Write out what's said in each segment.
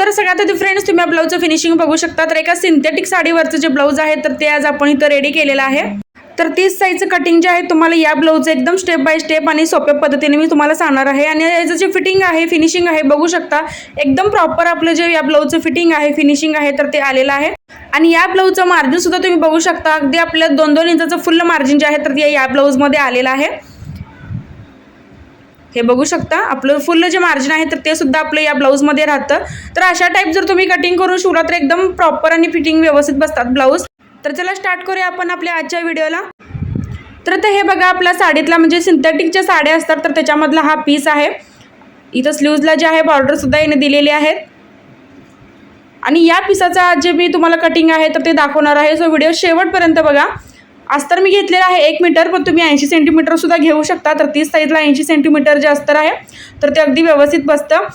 तर सगळ्यात आधी फ्रेंड्स तुम्ही या ब्लाऊजचं फिनिशिंग बघू शकता. तर एका सिंथेटिक साडीवरचं जे ब्लाऊज आहे तर ते आज आपण इथं रेडी केलेलं आहे. तर तीस साईजचं कटिंग जे आहे तुम्हाला या ब्लाऊजचं एकदम स्टेप बाय स्टेप आणि सोप्या पद्धतीने मी तुम्हाला सांगणार आहे. आणि याचं जे फिटिंग आहे फिनिशिंग आहे बघू शकता. एकदम प्रॉपर आपलं जे या ब्लाऊजचं फिटिंग आहे फिनिशिंग आहे तर ते आलेलं आहे. आणि या ब्लाऊजचं मार्जिन सुद्धा तुम्ही बघू शकता. अगदी आपल्या दोन दोन इंचाचं फुल मार्जिन जे आहे तर ते या ब्लाऊजमध्ये आलेलं आहे. हे बघू शकता. आपलं फुल जे मार्जिन आहे तर ते सुद्धा आपलं या ब्लाऊजमध्ये राहतं. तर अशा टाईप जर तुम्ही कटिंग करून शिवला तर एकदम प्रॉपर आणि फिटिंग व्यवस्थित बसतात ब्लाऊज तर चला स्टार्ट करूया आपण आपल्या आजच्या व्हिडिओला तर आता हे बघा आपल्या साडीतला म्हणजे सिंथेटिकच्या साड्या असतात तर त्याच्यामधला हा पीस आहे. इथं स्लीव्जला जे आहे बॉर्डरसुद्धा याने दिलेली आहेत. आणि या पिसाचा जे मी तुम्हाला कटिंग आहे तर ते दाखवणार आहे. सो व्हिडिओ शेवटपर्यंत बघा. अस्तर मी घेतलेलं आहे एक मीटर पण तुम्ही ऐंशी सेंटीमीटरसुद्धा घेऊ शकता. तर तीस साईजला ऐंशी सेंटीमीटर जे अस्तर आहे. तर ते अगदी व्यवस्थित बसतं.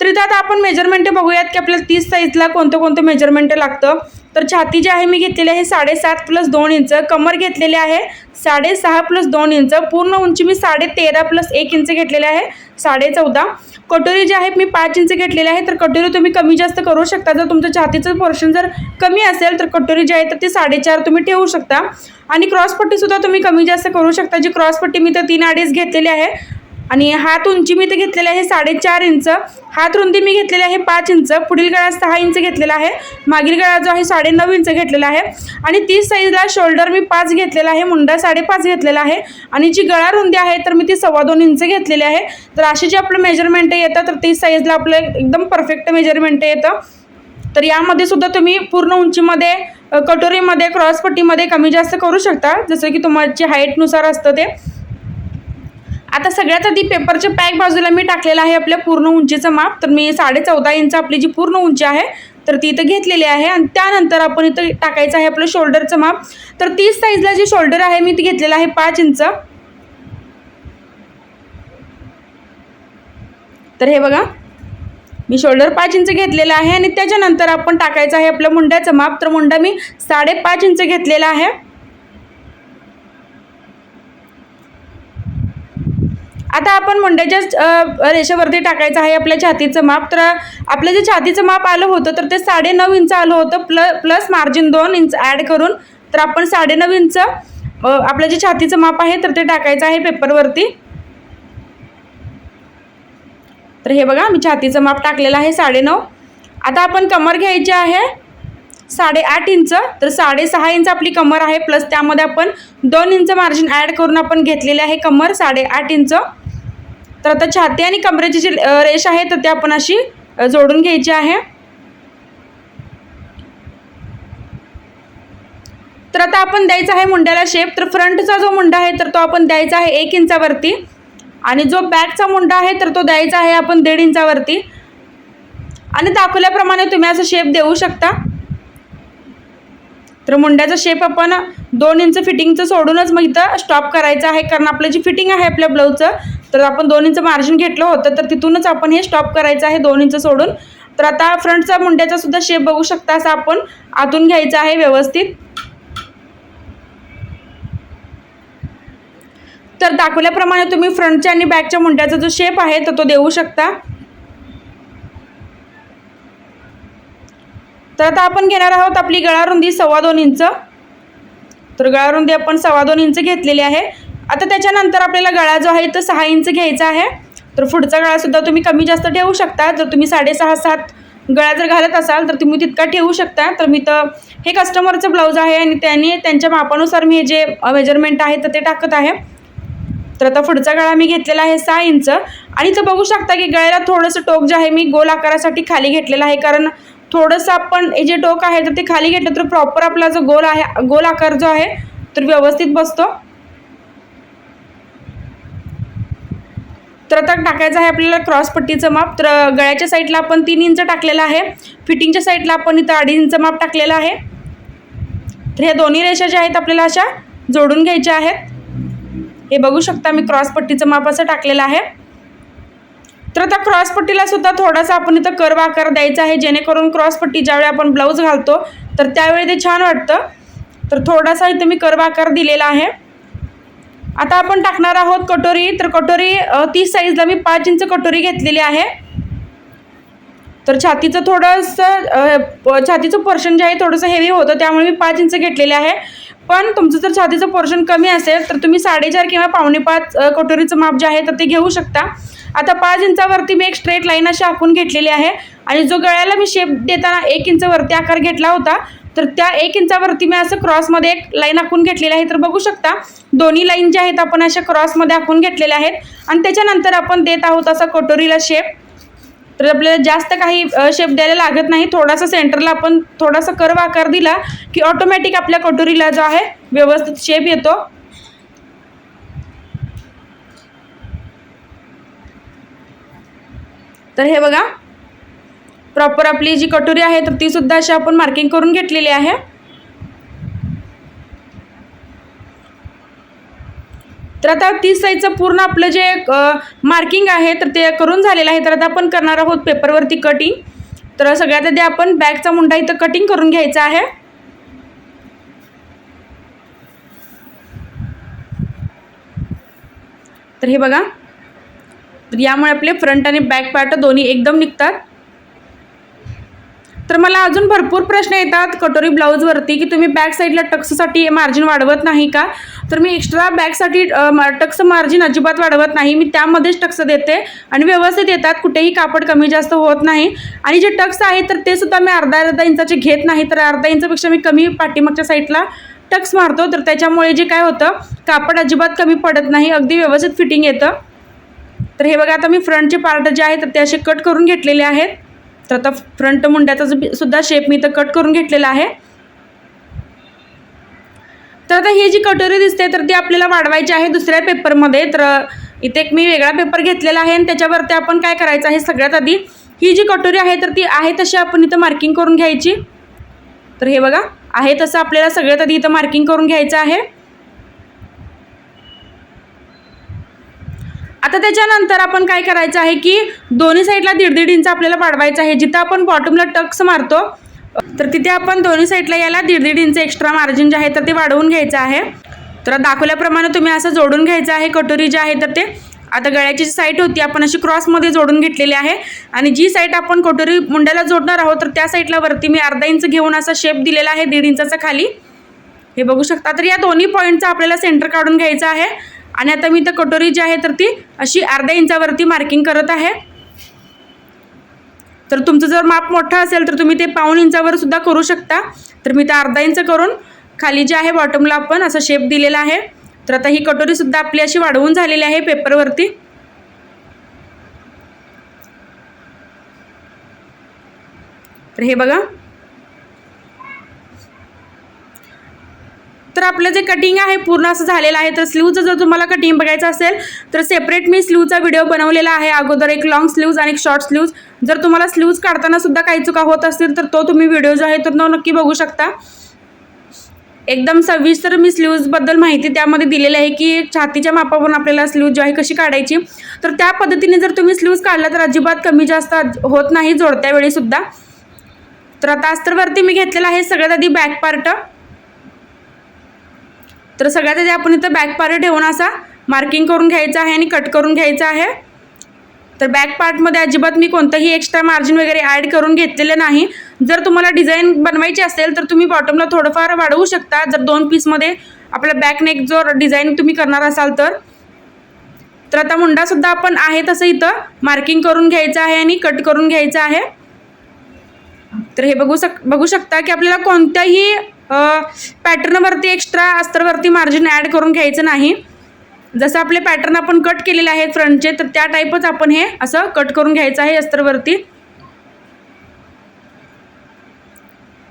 तर इथं आता आपण मेजरमेंट बघूयात की आपल्याला तीस साईजला कोणतं कोणतं मेजरमेंट लागतं. तर छाती जी आहे मी घेतलेली आहे साडेसात प्लस दोन इंच कमर घेतलेली आहे साडेसहा प्लस दोन इंच पूर्ण उंची मी साडे तेरा प्लस एक इंच घेतलेले आहे साडे चौदा कटोरी जी आहे मी पाच इंच घेतलेली आहे तर कटोरी तुम्ही कमी जास्त करू शकता. जर तुमचं छातीचं पोर्शन जर कमी असेल तर कटोरी जी आहे तर ती साडेचार तुम्ही ठेवू शकता. आणि क्रॉसपट्टीसुद्धा तुम्ही कमी जास्त करू शकता. जी क्रॉसपट्टी मी तर तीन अडीच घेतलेली आहे आणि हात उंची मी इथे घेतलेली आहे साडेचार इंच. हात रुंदी मी घेतलेली आहे पाच इंच. पुढील गळा सहा इंच घेतलेला आहे. मागील गळा जो आहे साडेनऊ इंच घेतलेला आहे. आणि तीस साईजला शोल्डर मी पाच घेतलेला आहे. मुंडा साडेपाच घेतलेला आहे. आणि जी गळा रुंदी आहे तर मी ती सव्वा दोन इंच घेतलेली आहे. तर अशी जी आपलं मेजरमेंट येतं तर तीस साईजला आपलं एकदम परफेक्ट मेजरमेंट येतं. तर यामध्ये सुद्धा तुम्ही पूर्ण उंचीमध्ये कटोरीमध्ये क्रॉसपट्टीमध्ये कमी जास्त करू शकता. जसं की तुमची हाईटनुसार असतं ते. आता सगळ्यात आधी पेपरच्या पॅक बाजूला मी टाकलेलं आहे आपल्या पूर्ण उंचीचं माप. तर मी साडे चौदा इंच आपली जी पूर्ण उंची आहे तर ती इथं घेतलेली आहे. आणि त्यानंतर आपण इथं टाकायचं आहे आपलं शोल्डरचं माप. तर तीस साईजला जे शोल्डर आहे मी ते घेतलेलं आहे पाच इंच. तर हे बघा मी शोल्डर पाच इंच घेतलेलं आहे. आणि त्याच्यानंतर आपण टाकायचं आहे आपलं मुंड्याचं माप. तर मुंडा मी साडेपाच इंच घेतलेला आहे. आता आपण मुंड्याच्या रेषेवरती टाकायचं आहे आपल्या छातीचं माप. तर आपलं जे छातीचं माप आलं होतं तर ते साडेनऊ इंच आलं होतं प्ल प्लस मार्जिन दोन इंच ॲड करून. तर आपण साडेनऊ इंच आपलं जे छातीचं माप आहे तर ते टाकायचं आहे पेपरवरती. तर हे बघा मी छातीचं माप टाकलेलं आहे साडेनऊ. आता आपण कमर घ्यायची आहे साडेआठ इंच. तर साडेसहा इंच आपली कमर आहे प्लस त्यामध्ये आपण दोन इंच मार्जिन ॲड करून आपण घेतलेले आहे कमर साडेआठ इंच. तर आता छाती आणि कमरेची जी अ, रेष आहे तर ते आपण अशी जोडून घ्यायची आहे. तर आता आपण द्यायचा आहे मुंड्याला शेप तर फ्रंटचा जो मुंडा आहे तर तो आपण द्यायचा आहे एक इंचावरती आणि जो बॅकचा मुंडा आहे तर तो द्यायचा आहे आपण दीड इंचावरती आणि दाखवल्याप्रमाणे तुम्ही असं शेप देऊ शकता. तर मुंड्याचा शेप आपण दोन इंच फिटिंगचं सोडूनच मग इथं स्टॉप करायचं आहे. कारण आपलं जी फिटिंग आहे आपल्या ब्लाऊजचं तर आपण दोन इंच मार्जिन घेतलं होतं तर तिथूनच आपण हे स्टॉप करायचं आहे दोन इंच सोडून. तर आता फ्रंटचा मुंड्याचा सुद्धा शेप बघू शकता असं आपण आतून घ्यायचा आहे व्यवस्थित. तर दाखवल्याप्रमाणे तुम्ही फ्रंटच्या आणि बॅकच्या मुंड्याचा जो शेप आहे तर तो देऊ शकता. तर आता आपण घेणार आहोत आपली गळारुंदी सव्वा दोन इंच. तर गळारुंदी आपण सव्वा दोन इंच घेतलेली आहे. आता त्याच्यानंतर आपल्याला गळा जो आहे तो सहा इंच घ्यायचा आहे. तर पुढचा गळासुद्धा तुम्ही कमी जास्त ठेवू शकता. जर तुम्ही साडेसहा सात गळा जर घालत असाल तर तुम्ही तितका ठेवू शकता. तर मी तर हे कस्टमरचं ब्लाऊज आहे आणि त्यांनी त्यांच्या मापानुसार मी हे जे मेजरमेंट आहे तर ते टाकत आहे. तर आता पुढचा गळा मी घेतलेला आहे सहा इंच. आणि तर बघू शकता की गळ्याला थोडंसं टोक जे आहे मी गोल आकारासाठी खाली घेतलेलं आहे. कारण थोडंसं आपण हे जे टोक आहे तर ते खाली घेतलं तर प्रॉपर आपला जो गोल आहे गोल आकार जो आहे तर व्यवस्थित बसतो. तर आता टाकायचं आहे आपल्याला क्रॉस पट्टीचं माप. तर गळ्याच्या साईडला आपण तीन इंच टाकलेलं आहे. फिटिंगच्या साईडला आपण इथं अडीच इंच माप टाकलेलं आहे. तर ह्या दोन्ही रेषा ज्या आहेत आपल्याला अशा जोडून घ्यायच्या आहेत. हे बघू शकता मी क्रॉसपट्टीचं माप असं टाकलेलं आहे. तर आता क्रॉसपट्टीला सुद्धा थोडासा आपण इथं कर्व आकार द्यायचा आहे. जेणेकरून क्रॉस पट्टी ज्यावेळी आपण ब्लाऊज घालतो तर त्यावेळी ते छान वाटतं. तर थोडासा इथं मी कर्व आकार दिलेला आहे. आता आपण टाकणार आहोत कटोरी. तर कटोरी तीस साईजला मी पाच इंच कटोरी घेतलेली आहे. तर छातीचं थोडंसं छातीचं पोर्शन जे आहे थोडंसं हेवी होतं त्यामुळे मी पाच इंच घेतलेले आहे. पण तुमचं जर छातीचं पोर्शन कमी असेल तर तुम्ही साडेचार किंवा पावणे पाच कटोरीचं माप जे आहे तर ते घेऊ शकता. आता पाच इंचावरती मी एक स्ट्रेट लाईन अशी आखून घेतलेली आहे. आणि जो गळ्याला मी शेप देताना एक इंचवरती आकार घेतला होता तर त्या एक इंचावरती मी असं क्रॉसमध्ये एक लाईन आखून घेतलेली आहे. तर बघू शकता दोन्ही लाईन ज्या आहेत आपण अशा क्रॉसमध्ये आखून घेतलेल्या आहेत. आणि त्याच्यानंतर आपण देत आहोत असा कटोरीला शेप तर आपल्याला जास्त काही शेप द्यायला लागत नाही. थोडासा सेंटरला आपण थोडासा कर्व आकार दिला की ऑटोमॅटिक आपल्या कटोरीला जो आहे व्यवस्थित शेप येतो. तर हे बघा प्रॉपर आपली जी कटोरी आहे तर तीसुद्धा अशी आपण मार्किंग करून घेतलेली आहे. तर आता तीस साईजचं पूर्ण आपलं जे मार्किंग आहे तर ते करून झालेलं आहे. तर आता आपण करणार आहोत पेपरवरती कटिंग तर सगळ्यात आधी आपण बॅगचा मुंडा इथं कटिंग करून घ्यायचा आहे. तर हे बघा. तर यामुळे आपले फ्रंट आणि बॅक पार्ट दोन्ही एकदम निघतात. तर मला अजून भरपूर प्रश्न येतात कटोरी ब्लाऊजवरती की तुम्ही बॅक साईडला टक्ससाठी मार्जिन वाढवत नाही का? तर मी एक्स्ट्रा बॅकसाठी टक्स मार्जिन अजिबात वाढवत नाही. मी त्यामध्येच टक्स देते आणि व्यवस्थित येतात. कुठेही कापड कमी जास्त होत नाही. आणि जे टक्स आहे तर ते सुद्धा मी अर्धा अर्धा इंचाचे घेत नाही. तर अर्धा इंचापेक्षा मी कमी पाठीमागच्या साईडला टक्स मारतो. तर त्याच्यामुळे जे काय होतं कापड अजिबात कमी पडत नाही. अगदी व्यवस्थित फिटिंग येतं. तर हे बघा आता मी फ्रंटचे पार्ट जे आहे तर ते असे कट करून घेतलेले आहेत. तर आता फ्रंट मुंड्याचा बी- सुद्धा शेप मी इथं कट करून घेतलेला आहे. तर आता ही जी कटोरी दिसते तर ती आपल्याला वाढवायची आहे दुसऱ्या पेपरमध्ये तर इथे एक मी वेगळा पेपर घेतलेला आहे आणि त्याच्यावरती आपण काय करायचं आहे सगळ्यात आधी ही जी कटोरी आहे तर ती आहे तशी आपण इथं मार्किंग करून घ्यायची. तर हे बघा आहे तसं आपल्याला सगळ्यात आधी इथं मार्किंग करून घ्यायचं आहे. आता त्याच्यानंतर आपण काय करायचं आहे की दोन्ही साईडला दीड दीड इंच आपल्याला वाढवायचं आहे. जिथं आपण बॉटमला टक्स मारतो तर तिथे आपण दोन्ही साईडला याला दीड दीड इंच एक्स्ट्रा मार्जिन जे आहे तर ते वाढवून घ्यायचं आहे. तर दाखवल्याप्रमाणे तुम्ही असं जोडून घ्यायचं आहे. कटोरी जे आहे तर ते आता गळ्याची जी साईट होती आपण अशी क्रॉसमध्ये जोडून घेतलेली आहे. आणि जी साईट आपण कटोरी मुंड्याला जोडणार आहोत तर त्या साईडला वरती मी अर्धा इंच घेऊन असा शेप दिलेला आहे दीड इंचाचा खाली. हे बघू शकता. तर या दोन्ही पॉईंटचा आपल्याला सेंटर काढून घ्यायचं आहे. आणि आता मी तर कटोरी जी आहे तर ती अशी अर्ध्या इंचावरती मार्किंग करत आहे. तर तुमचं जर माप मोठं असेल तर तुम्ही ते पाऊण इंचावर सुद्धा करू शकता. तर मी तर अर्धा इंच करून खाली जे आहे बॉटमला आपण असा शेप दिलेला आहे. तर आता ही कटोरी सुद्धा आपली अशी वाढवून झालेली आहे पेपरवरती तर हे बघा. तर आपलं जे कटिंग आहे पूर्ण असं झालेलं आहे. तर स्लीवचं जर तुम्हाला कटिंग बघायचं असेल तर सेपरेट मी स्लीवचा व्हिडिओ बनवलेला आहे. अगोदर एक लॉंग स्लीव्ज आणि एक शॉर्ट स्लीव्ज जर तुम्हाला स्लीव्ज काढताना सुद्धा काही चुका होत असतील तर तो तुम्ही व्हिडिओ जो आहे तो नक्की बघू शकता. एकदम सविस्तर मी स्लीव्जबद्दल माहिती त्यामध्ये दिलेली आहे की छातीच्या मापावरून आपल्याला स्लीव जी आहे कशी काढायची. तर त्या पद्धतीने जर तुम्ही स्लीव्ज काढला तर अजिबात कमी जास्त होत नाही जोडत्या वेळीसुद्धा तर आता अस्तरवरती मी घेतलेला आहे सगळ्यात आधी बॅक पार्ट तर सगळ्यात आधी आपण इथं बॅक पार्ट ठेवून असा मार्किंग करून घ्यायचं आहे आणि कट करून घ्यायचं आहे. तर बॅक पार्टमध्ये अजिबात मी कोणतंही एक्स्ट्रा मार्जिन वगैरे ॲड करून घेतलेलं नाही. जर तुम्हाला डिझाईन बनवायची असेल तर तुम्ही बॉटमला थोडंफार वाढवू शकता. जर दोन पीसमध्ये आपला बॅक नेक जो डिझाईन तुम्ही करणार असाल तर. तर आता मुंडासुद्धा आपण आहे तसं इथं मार्किंग करून घ्यायचं आहे आणि कट करून घ्यायचं आहे. तर हे बघू शक बघू शकता की आपल्याला कोणत्याही पॅटर्नवरती एक्स्ट्रा अस्तरवरती मार्जिन ॲड करून घ्यायचं नाही. जसं आपले पॅटर्न आपण कट केलेले आहेत फ्रंटचे तर त्या टाईपच आपण हे असं कट करून घ्यायचं आहे अस्तरवरती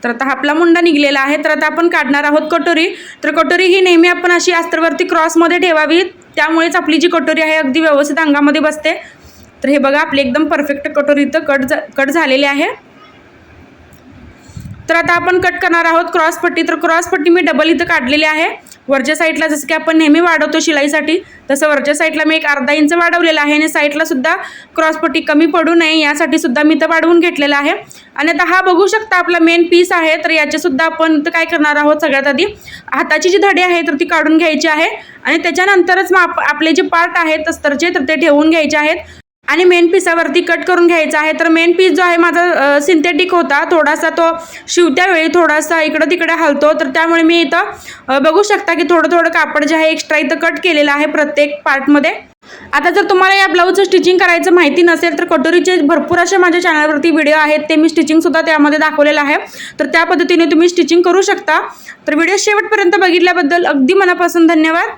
तर आता आपला मुंडा निघलेला आहे तर आता आपण काढणार आहोत कटोरी. तर कटोरी ही नेहमी आपण अशी अस्तरवरती क्रॉसमध्ये ठेवावी त्यामुळेच आपली जी कटोरी आहे अगदी व्यवस्थित अंगामध्ये बसते. तर हे बघा आपली एकदम परफेक्ट कटोरी इथं कट जा कट झालेली आहे. तर आता आपण कट करणार आहोत क्रॉस पट्टी. तर क्रॉसपट्टी मी डबल इथं काढलेली आहे. वरच्या साईडला जसं की आपण नेहमी वाढवतो शिलाईसाठी तसं वरच्या साईडला मी एक अर्धा इंच वाढवलेला आहे आणि साईडला सुद्धा कमी पडू नये यासाठी सुद्धा मी इथं वाढवून घेतलेला आहे. आणि आता हा बघू शकता आपला मेन पीस आहे. तर याचेसुद्धा आपण इथं काय करणार आहोत सगळ्यात आधी हाताची जी धडी आहे तर ती काढून घ्यायची आहे. आणि त्याच्यानंतरच मग आप आपले जे पार्ट आहेत अस्तरचे तर ते ठेवून घ्यायचे आहेत. आणि मेन पिसावरती कट करून घ्यायचा आहे. तर मेन पीस जो आहे माझा सिंथेटिक होता. थोडासा तो शिवत्या वेळी थोडासा इकडं तिकडे हलतो. तर त्यामुळे मी इथं बघू शकता की थोडं थोडं कापड जे आहे एक्स्ट्रा इथं कट केलेलं आहे प्रत्येक पार्टमध्ये आता जर तुम्हाला या ब्लाऊजचं स्टिचिंग करायचं माहिती नसेल तर कटोरीचे भरपूर असे माझ्या चॅनलवरती व्हिडिओ आहेत. ते मी स्टिचिंगसुद्धा त्यामध्ये दाखवलेलं आहे. तर त्या पद्धतीने तुम्ही स्टिचिंग करू शकता. तर व्हिडिओ शेवटपर्यंत बघितल्याबद्दल अगदी मनापासून धन्यवाद.